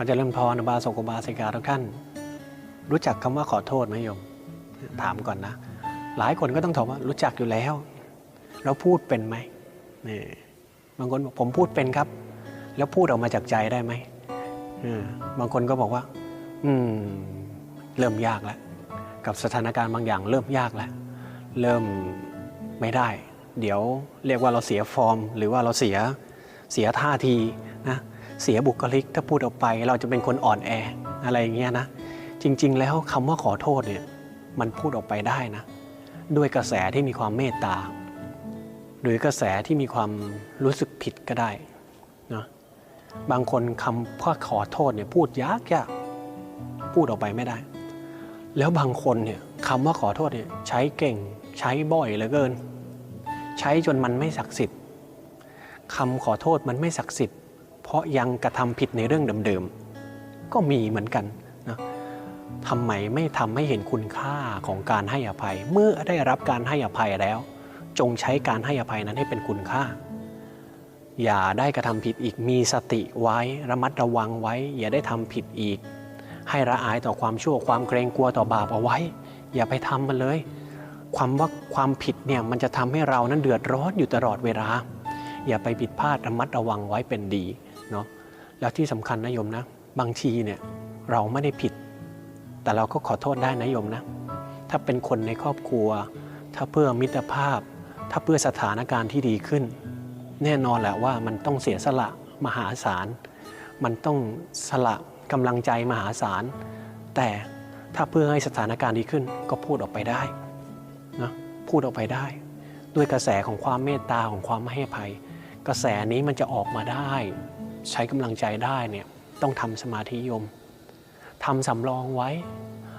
อเจริญพรบาสกุบาสิกาทุกท่าน รู้จักคำว่าขอโทษไหมโยม ถามก่อนนะ หลายคนก็ต้องตอบว่ารู้จักอยู่แล้วเราพูดเป็นไหมนี่บางคนบอกผมพูดเป็นครับ แล้วพูดออกมาจากใจได้ไหมบางคนก็บอกว่า อืม เริ่มยากแล้ว กับสถานการณ์บางอย่างเริ่มยากแล้ว เริ่มไม่ได้ เดี๋ยวเรียกว่าเราเสียฟอร์ม หรือว่าเราเสียเสียท่าทีนะ เสียบุคลิก ถ้าพูดออกไป เราจะเป็นคนอ่อนแออะไรอย่างเงี้ยนะ จริง ๆ แล้วคำว่าขอโทษเนี่ยมันพูดออกไปได้นะ ด้วยกระแสที่มีความเมตตา หรือกระแสที่มีความรู้สึกผิดก็ได้นะบางคนคำว่าขอโทษเนี่ยพูดยากยากพูดออกไปไม่ได้ แล้วบางคนเนี่ยคำว่าขอโทษเนี่ยใช้เก่งใช้บ่อยเหลือเกิน ใช้จนมันไม่ศักดิ์สิทธิ์คำขอโทษมันไม่ศักดิ์สิทธิ์ เพราะยังกระทำผิดในเรื่องเดิมๆ ก็มีเหมือนกันนะทำไมไม่ทำให้เห็นคุณค่าของการให้อภัย เมื่อได้รับการให้อภัยแล้ว จงใช้การให้อภัยนั้นให้เป็นคุณค่า อย่าได้กระทำผิดอีกมีสติไว้ระมัดระวังไว้ อย่าได้ทำผิดอีก ให้ระอายต่อความชั่วความเกรงกลัวต่อบาปเอาไว้ อย่าไปทำมันเลยความว่าความผิดเนี่ยมันจะทำให้เรานั้นเดือดร้อนอยู่ตลอดเวลา อย่าไปผิดพลาดระมัดระวังไว้เป็นดี เนาะแล้วที่สำคัญนะโยมนะบางทีเนี่ยเราไม่ได้ผิด แต่เราก็ขอโทษได้นะโยมนะถ้าเป็นคนในครอบครัว ถ้าเพื่อมิตรภาพ ถ้าเพื่อสถานการณ์ที่ดีขึ้น แน่นอนแหละว่ามันต้องเสียสละมหาศาล มันต้องสละกำลังใจมหาศาล แต่ถ้าเพื่อให้สถานการณ์ดีขึ้นก็พูดออกไปได้นะพูดออกไปได้ ด้วยกระแสของความเมตตาของความไม่ให้อภัย กระแสนี้มันจะออกมาได้ ใช้กำลังใจได้เนี่ยต้องทำสมาธิโยมทำสำรองไว้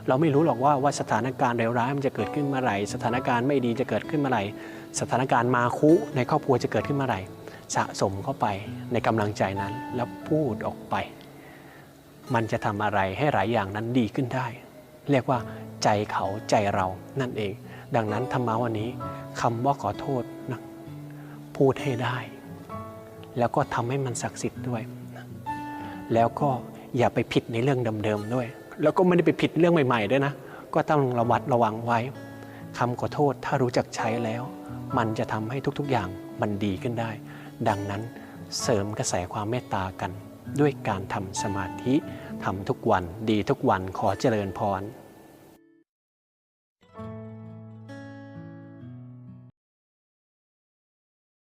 เราไม่รู้หรอกว่าว่าสถานการณ์เลวร้ายมันจะเกิดขึ้นเมื่อไหร่ สถานการณ์ไม่ดีจะเกิดขึ้นเมื่อไหร่ สถานการณ์มาคุในครอบครัวจะเกิดขึ้นเมื่อไหร่ สะสมเข้าไปในกำลังใจนั้นแล้วพูดออกไป มันจะทำอะไรให้หลายอย่างนั้นดีขึ้นได้ เรียกว่าใจเขาใจเรานั่นเอง ดังนั้นธรรมะวันนี้คำว่าขอโทษนะพูดให้ได้ แล้วก็ทำให้มันศักดิ์สิทธิ์ด้วย แล้วก็อย่าไปผิดในเรื่องเดิมๆด้วย แล้วก็ไม่ได้ไปผิดเรื่องใหม่ๆด้วยนะ ก็ต้องระวัดระวังไว้คำขอโทษถ้ารู้จักใช้แล้ว มันจะทำให้ทุกๆอย่างมันดีขึ้นได้ ดังนั้นเสริมกระแสความเมตตากัน ด้วยการทำสมาธิทำทุกวันดีทุกวันขอเจริญพร